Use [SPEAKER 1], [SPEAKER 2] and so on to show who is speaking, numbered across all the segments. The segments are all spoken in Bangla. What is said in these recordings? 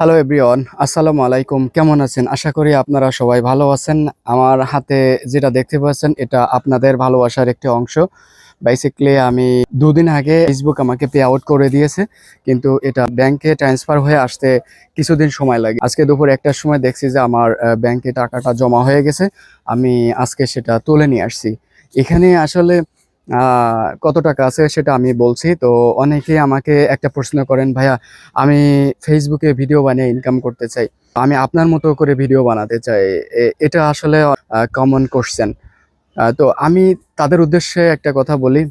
[SPEAKER 1] হ্যালো এভরিওয়ান আসসালামু আলাইকুম কেমন আছেন? আশা করি আপনারা সবাই ভালো আছেন। আমার হাতে যেটা দেখতে পাচ্ছেন, এটা আপনাদের ভালোবাসার একটি অংশ। বেসিক্যালি আমি দুদিন আগে ফেসবুক আমাকে পে আউট করে দিয়েছে, কিন্তু এটা ব্যাংকে ট্রান্সফার হয়ে আসতে কিছুদিন সময় লাগে। আজকে দুপুর একটার সময় দেখছি যে আমার ব্যাংকে টাকাটা জমা হয়ে গেছে। আমি আজকে সেটা তুলে নিয়ে আসছি। এখানে আসলে কত টাকা আছে সেটা আমি বলছি। তো অনেকে আমাকে একটা প্রশ্ন করেন, ভাইয়া, আমি ফেসবুকে ভিডিও বানিয়ে ইনকাম করতে চাই, আমি আপনার মতো করে ভিডিও বানাতে চাই এটা আসলে কমন কোশ্চেন তো আমি তাদের উদ্দেশ্যে একটা কথা বলি,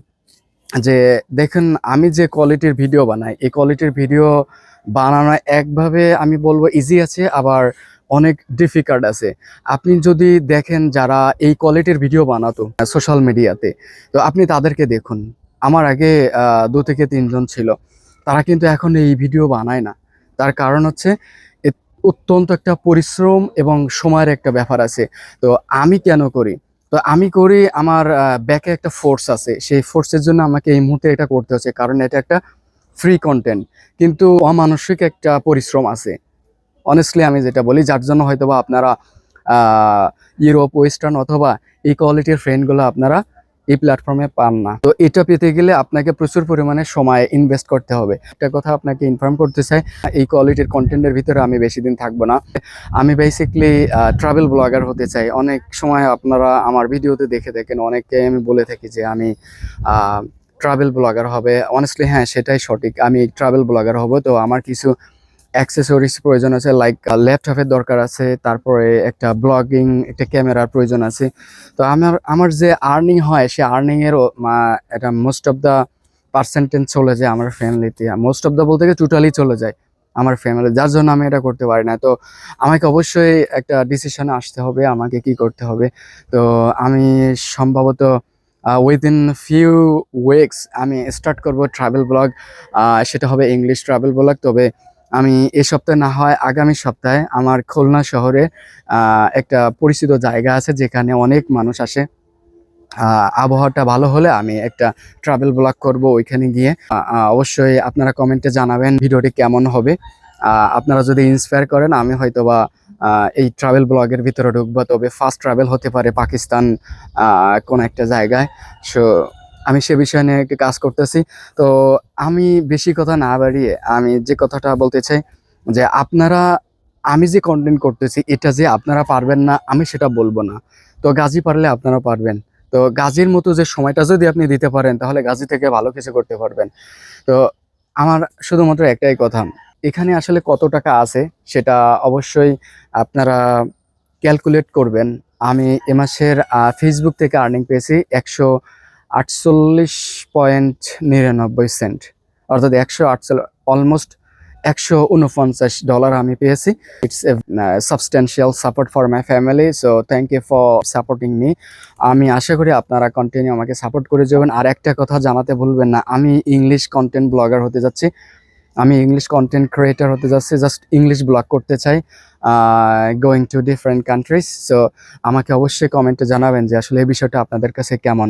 [SPEAKER 1] যে দেখুন, আমি যে কোয়ালিটির ভিডিও বানাই, এই কোয়ালিটির ভিডিও বানানো একভাবে আমি বলব ইজি আছে, আবার অনেক ডিফিকাল্ট আছে। আপনি যদি দেখেন যারা এই কোয়ালিটির ভিডিও বানাতো সোশ্যাল মিডিয়াতে তো আপনি তাদেরকে দেখুন। আমার আগে দু থেকে তিনজন ছিল। তারা কিন্তু এখন এই ভিডিও বানায় না। তার কারণ হচ্ছে অত্যন্ত একটা পরিশ্রম এবং সময়ের একটা ব্যাপার আছে। তো আমি কেন করি? তো আমি করি আমার ব্যাকে একটা ফোর্স আছে। সেই ফোর্সের জন্য আমাকে এই মুহূর্তে এটা করতে হচ্ছে। কারণ এটা একটা ফ্রি কন্টেন্ট কিন্তু অমানসিক একটা পরিশ্রম আছে। অনেস্টলি আমি যেটা বলি, যার জন্য হয়তো বা আপনারা ইউরোপ ওয়েস্টার্ন অথবা এই কোয়ালিটির ফ্রেন্ডগুলো আপনারা এই প্ল্যাটফর্মে পান না। তো এটা পেতে গেলে আপনাকে প্রচুর পরিমাণে সময় ইনভেস্ট করতে হবে। একটা কথা আপনাকে ইনফর্ম করতে চাই, এই কোয়ালিটির কন্টেন্টের ভিতরে আমি বেশি দিন থাকব না। আমি বেসিকলি ট্রাভেল ব্লগার হতে চাই। অনেক সময় আপনারা আমার ভিডিওতে দেখে দেখেন, অনেককে আমি বলে থাকি যে আমি ট্রাভেল ব্লগার হবে। অনেস্টলি হ্যাঁ সেটাই সঠিক। আমি ট্রাভেল ব্লগার হব, তো আমার কিছু অ্যাক্সেসরিজ প্রয়োজন আছে লাইক ল্যাপটপের দরকার আছে, তারপরে একটা ব্লগিং একটা ক্যামেরার প্রয়োজন আছে। তো আমার আমার যে আর্নিং হয়, সে আর্নিংয়েরও এটা মোস্ট অফ দ্য পার্সেন্টেজ চলে যায় আমার ফ্যামিলিতে মোস্ট অফ দ্য বলতে গেলে টোটালি চলে যায় আমার ফ্যামিলি যার জন্য আমি এটা করতে পারি না। তো আমাকে অবশ্যই একটা ডিসিশনে আসতে হবে, আমাকে কি করতে হবে। তো আমি সম্ভবত উইদিন ফিউ উইকস আমি স্টার্ট করব ট্রাভেল ব্লগ সেটা হবে ইংলিশ ট্রাভেল ব্লগ তবে আমি এ সপ্তাহে না হয় আগামী সপ্তাহে আমার খুলনা শহরে একটা পরিচিত জায়গা আছে যেখানে অনেক মানুষ আসে। আবহাওয়াটা ভালো হলে আমি একটা ট্রাভেল ব্লগ করব ওইখানে গিয়ে। অবশ্যই আপনারা কমেন্টে জানাবেন ভিডিওটি কেমন হবে। আপনারা যদি ইন্সপায়ার করেন, আমি হয়তো বা এই ট্রাভেল ব্লগের ভিতরে ঢুকবো। তবে ফার্স্ট ট্রাভেল হতে পারে পাকিস্তান কোন একটা জায়গায়। সো আমি সে বিষয় নিয়ে একটু কাজ করতেছি। তো আমি বেশি কথা না বাড়িয়ে আমি যে কথাটা বলতে চাই যে আপনারা, আমি যে কন্টেন্ট করতেছি, এটা যে আপনারা পারবেন না, আমি সেটা বলব না। তো গাজী পারলে আপনারা পারবেন। তো গাজীর মতো যে সময়টা যদি আপনি দিতে পারেন, তাহলে গাজী থেকে ভালো কিছু করতে পারবেন। তো আমার শুধুমাত্র একটাই কথা, এখানে আসলে কত টাকা আছে সেটা অবশ্যই আপনারা ক্যালকুলেট করবেন। আমি এ মাসের ফেসবুক থেকে আর্নিং পেয়েছি একশো আটচল্লিশ পয়েন্ট নিরানব্বই সেন্ট। অর্থাৎ একশো আটচল্লিশ অলমোস্ট একশো উনপঞ্চাশ ডলার আমি পেয়েছি। It's a substantial support for my family so thank you for supporting me আমি আশা করি আপনারা কন্টিনিউ আমাকে সাপোর্ট করে যাবেন। আর একটা কথা জানাতে ভুলবেন না, আমি ইংলিশ কন্টেন্ট ব্লগার হতে যাচ্ছি। আমি ইংলিশ কন্টেন্ট ক্রিয়েটার হতে যাচ্ছি জাস্ট ইংলিশ ব্লগ করতে চাই going to different countries so আমাকে অবশ্যই কমেন্টে জানাবেন যে আসলে এই বিষয়টা আপনাদের কাছে কেমন।